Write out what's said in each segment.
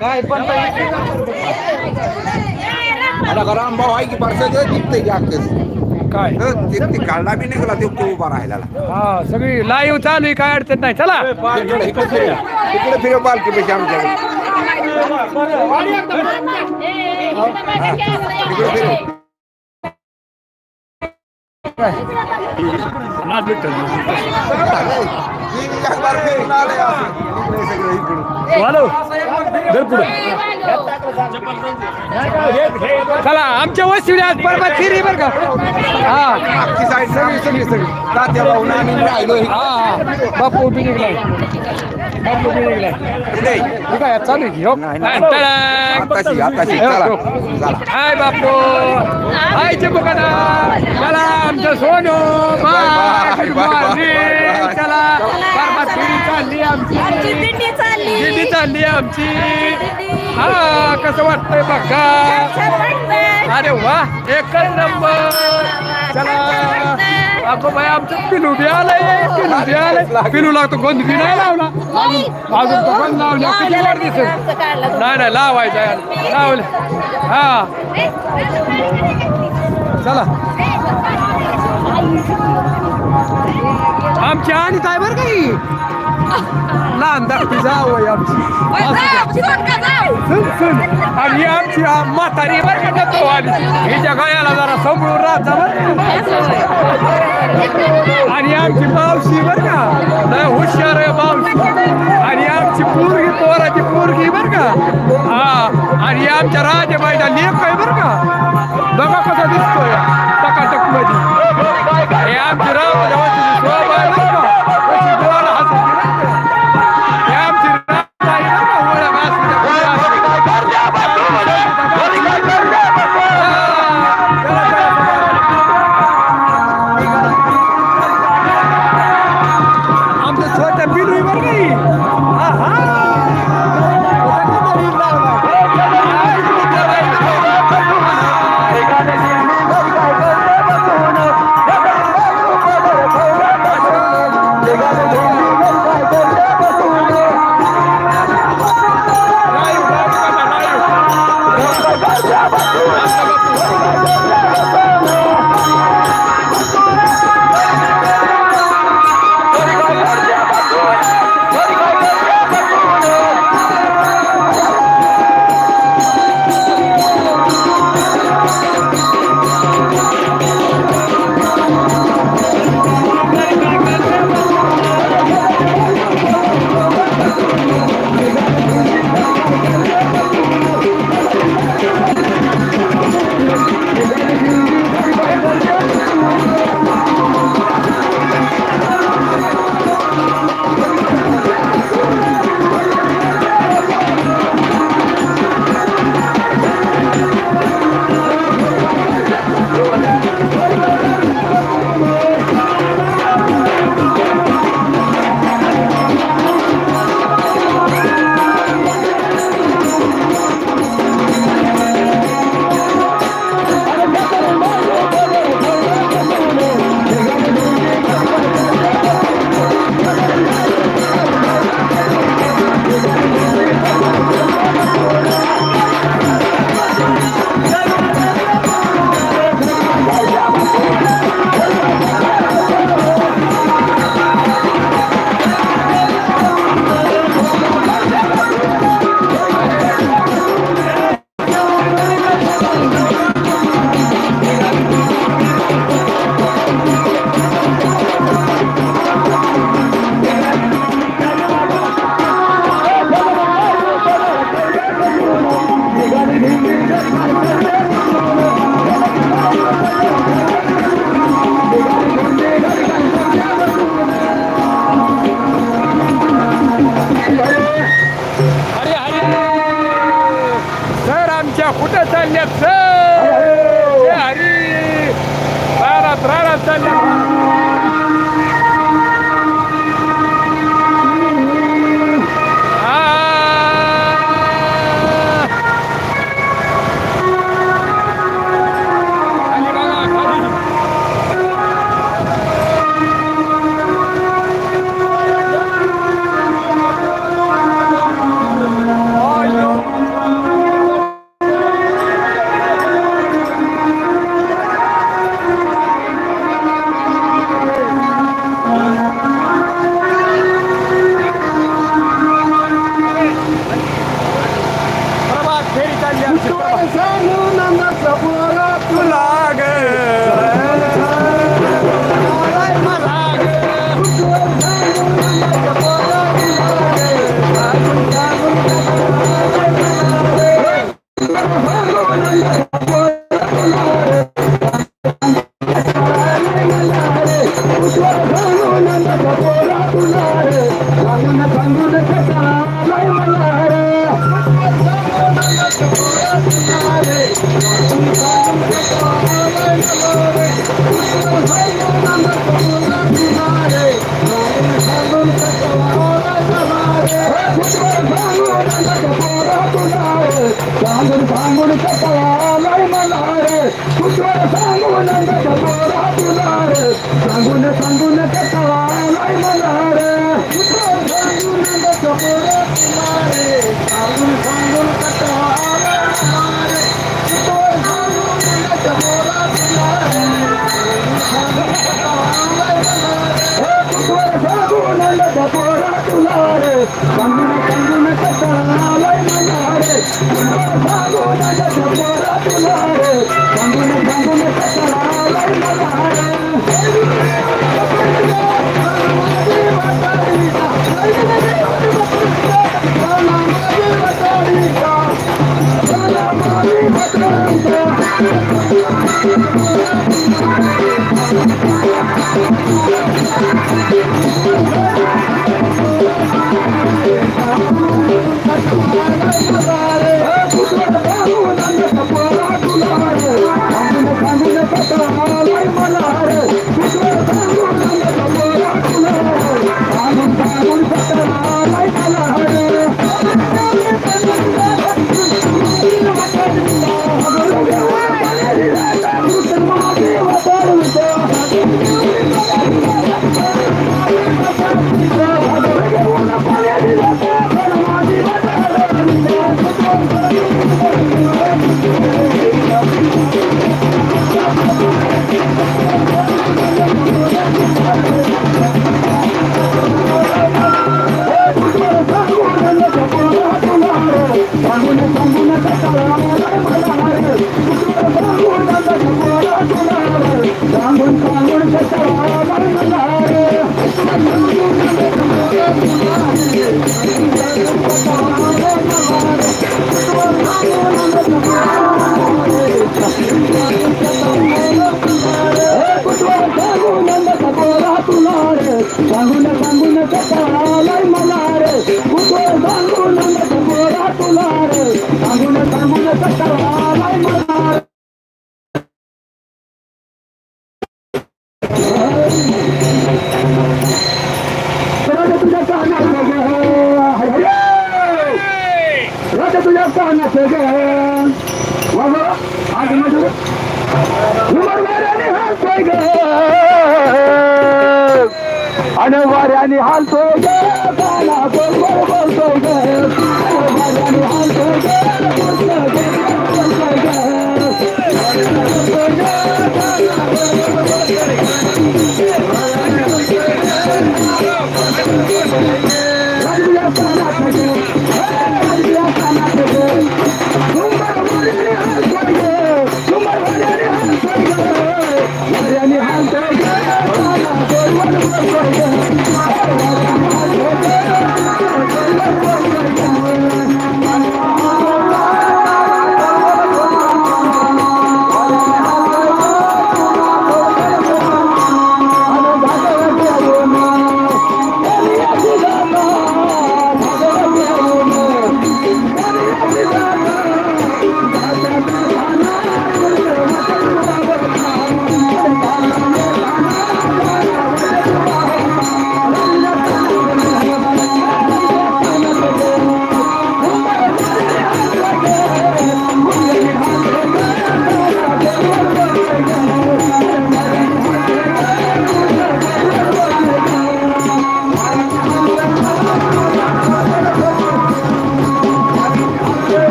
काय पण मला का रामभाऊ आहे की परसाचं जिंकते की अख्खच काय ते ते काढला बी निघाला ते तो उभा राहिला हा सगळी लाईव्ह चालू आहे काय अडचण नाही चला इकडे फिरव पालखी पैसे आमच्याकडे फिरव चला आमच्या वस्तीने आज परवा फिरी बरं का? हा. सगळी सगळी सगळी. तात्या भाऊन आम्ही राहिलो हा बापू आहे चालू आहे की हो. आताशी आताशी चला. हाय बापू. हाय चिपकाना. चला आमचं सोनू. Bye bye. चला चालली आमची. दिंडी चालली. आमची. हा कसं वाटतंय बघा. अरे वा एकच नंबर. चला. अगो बाई आमचं पिलू बी आलंय पिलू बी आलंय. पिलू लागतो गोंद बी नाही लावला. अजून तो गोंद लावला. किती वाट दिसेल. नाही नाही लावायचं यार लावलं. हा. चला. आमची आणि काय बरं काही? लहान धाकटी जाऊ आहे आमची. आणि आमची म्हातारी बरं का जातो आणि हिच्या गळ्याला जरा समोर राहता बरं. आणि आमची मावशी बरं का? लय हुशार आहे मावशी. आणि आमची पोरगी पोराची पोरगी बरं का? हा. आणि आमच्या राजेबाईचा लेख आहे बरं का? बघा कसा दिसतोय. टकाटकमध्ये. हे आमची राम ভাঙন ভাঙন மன்னன கங்குன கட்டலாலை மன்னாரே राजा तुझ्या कानात ग बाबा आज हालतोय बोलतोय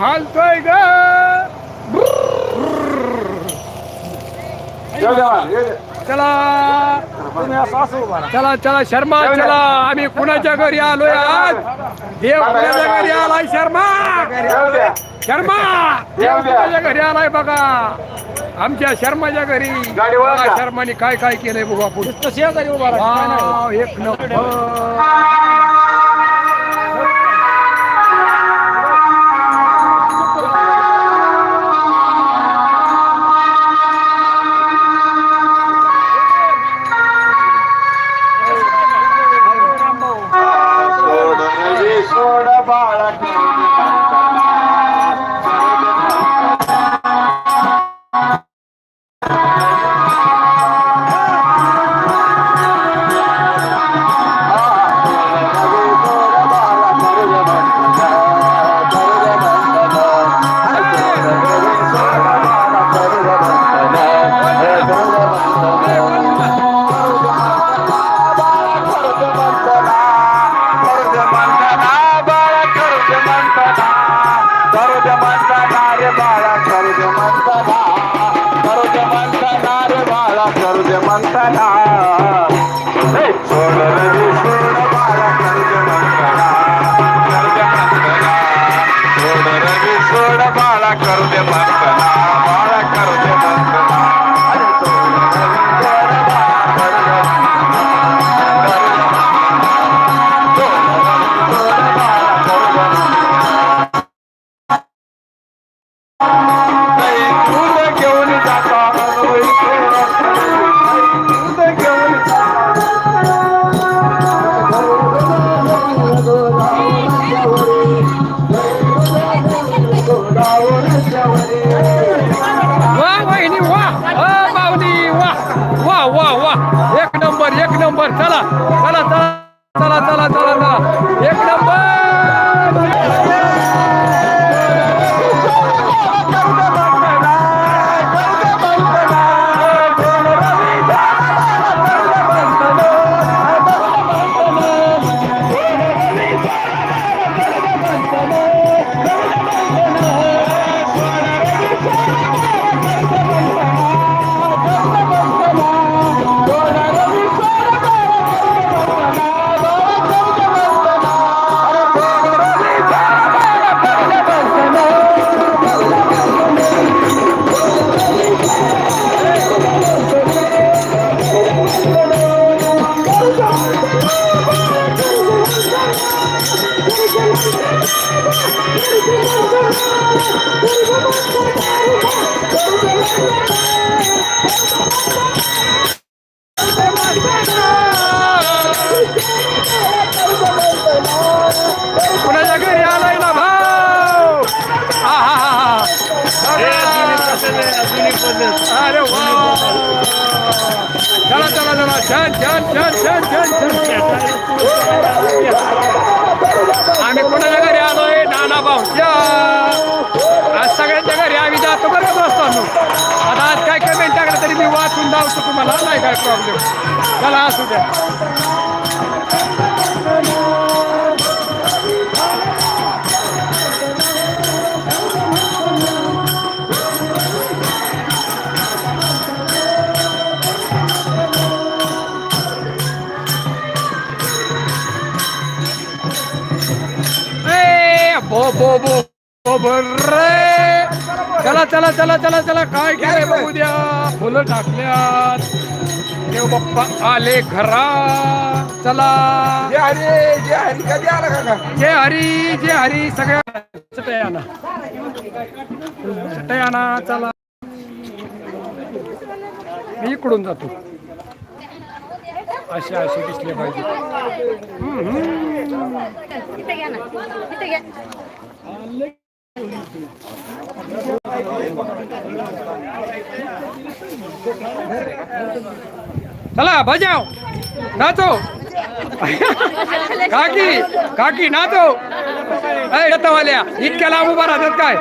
हालतोय ग. चला चला. चला शर्मा चला. आम्ही कुणाच्या घरी आलोय आज? देव कुणाच्या घरी आलाय शर्मा? शर्मा देव कुणाच्या घरी आलाय बघा. आमच्या शर्माच्या घरी. शर्माने काय काय केलंय बघा पुढे शेजारी उभा एक नंबर. सोड रे सोड बाळा कर्ज म्हणताना कर्ज वा ए, बो बो बो बो बो रे. चला चला चला चला चला. काय केलंय बघू द्या. फुलं टाकल्यात. देव बाप्पा आले घरा चला. जय हरी जय हरी. कधी आला काका? जय हरी जय हरी. सगळ्या चटयाना चटयाना चला. मी इकडून जातो. असे असे दिसले पाहिजे. हम्म, हम्म. इथे घ्या ना इथे घ्या चला बजाव नाचो काकी काकी नाचो अय रथवाल्या इतक्या लांब उभा राहतात काय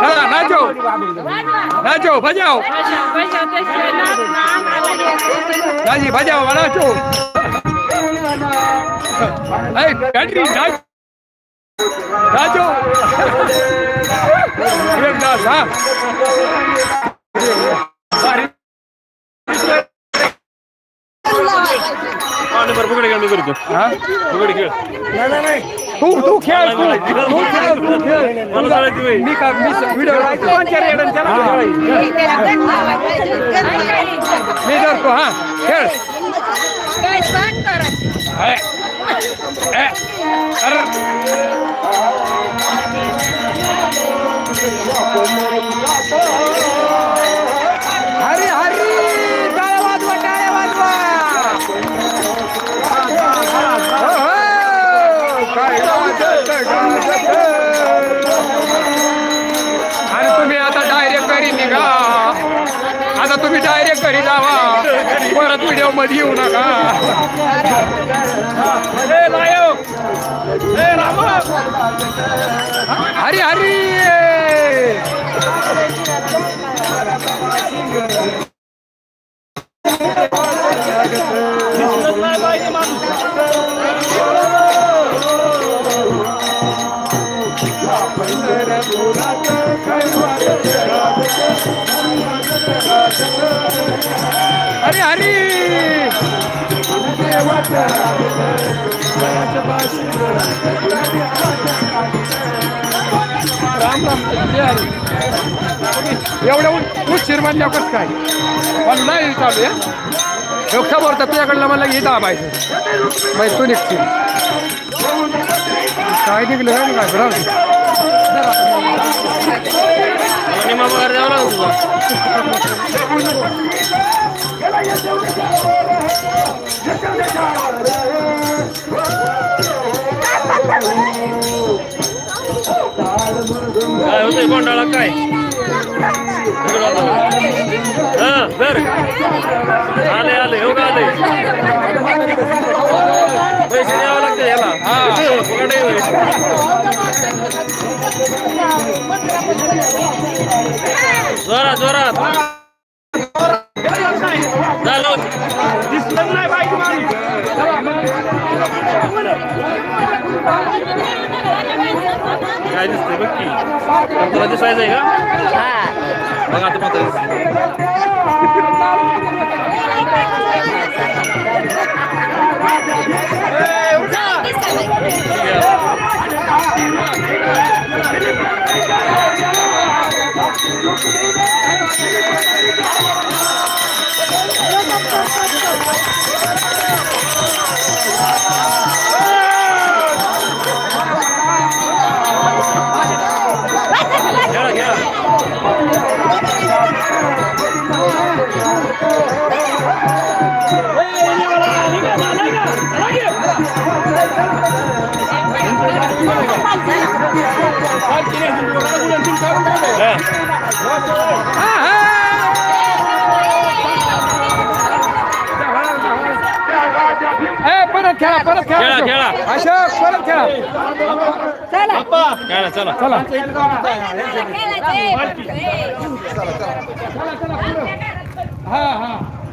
चला नाचो नाचो बजाव दाजी बजाव नाचो ऐ, बॅटरी जा- राजू एकदाच हा भारी. हा? तू तू खेळ तू तू खेळ तू खेळ मी का मी व्हिडिओ कोणच्या रेडन मी धरतो हा खेळ काय सांग करा ए, ए, अरे. घरी जावा परत व्हिडिओमध्ये येऊ नका ए, लायो. ए, रामा. हरी हरी हरी हरी! राम राम जय हरी! एवढ्या उ- शिरमान म्हणल्या काय? पण नाही चालू आहे डोक्या बोलता तुझ्याकडलं मला हे दाबायचं मग तू निघशील. काय निघलं काय काय बरं काय होतंय कोंडाळा काय हा बर आले आले हो का आले पैसे द्यावं लागते याला हा फुकट आहे होय. जोरात जोरात झालं दिसलं नाही काय दिसतंय बघ की तुला दिसायचंय आहे का बघ आता मात्र खेळा परत खेळा परत खेळा. खेळा, खेळा. अशोक परत खेळा. खेळा चला चला. हा हा.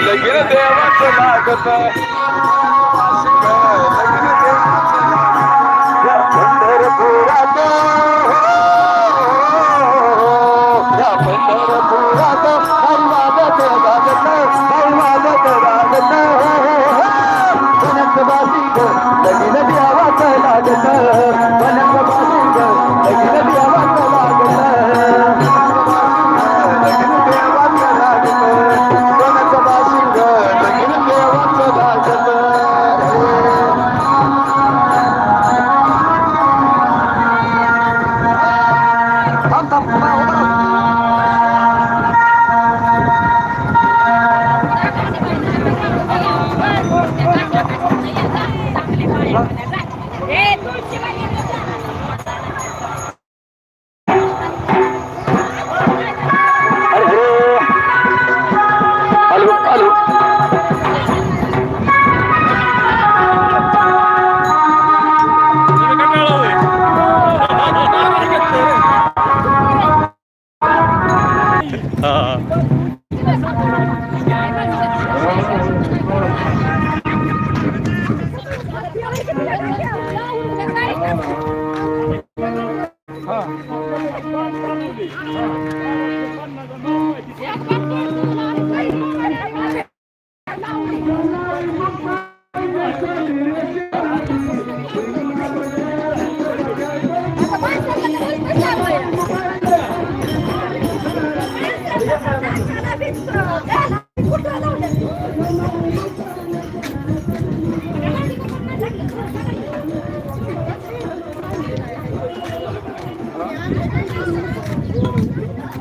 அந்த இன தேவன் சொல்லாகத்த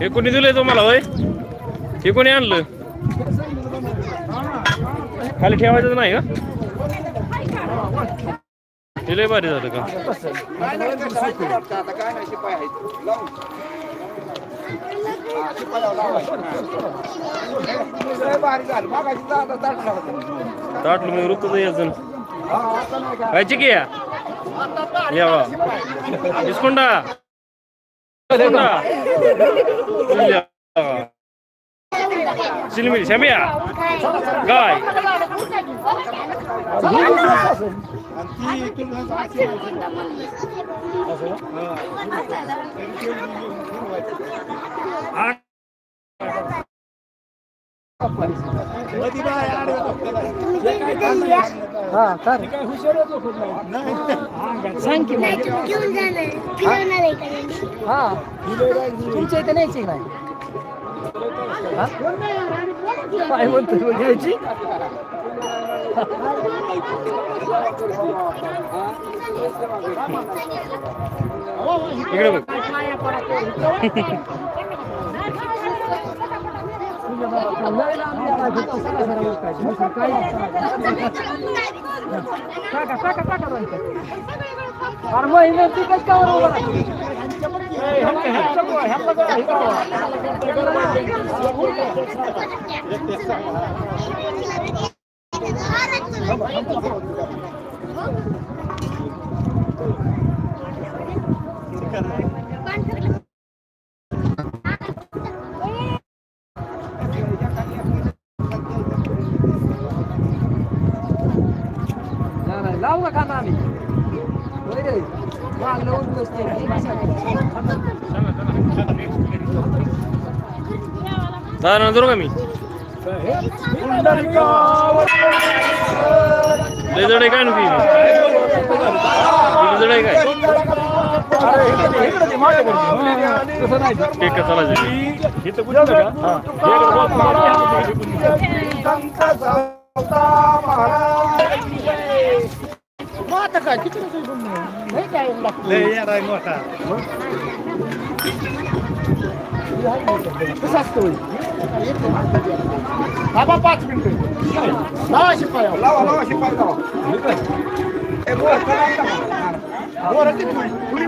हे कोणी दिलंय तुम्हाला होय? हे कोणी आणलं? खाली ठेवायचं नाही का? हे लय भारी झालं का? ताटलं मी रुत अजून. काय की या? वा डिस्कोंडा চিলমিলি শ্যামিয়া গাই। আট सांग की हा. तुमच्या इथे न्यायची नाही. हा? काय म्हणतो घ्यायची इकडे बघ. टाका टाका टाका नंतर अरे महिने ती काय का उभा दादा नंतर का मी. लय जड आहे काय नुकी जड आहे काय? ठीक आहे मग आता काय किती रुपये. कसं असतं होय? थांबा पाच मिनिटं लावा शिपाया लावा लावा शिपाई लावा ए, बोल, चला, चला. मोराची थोडी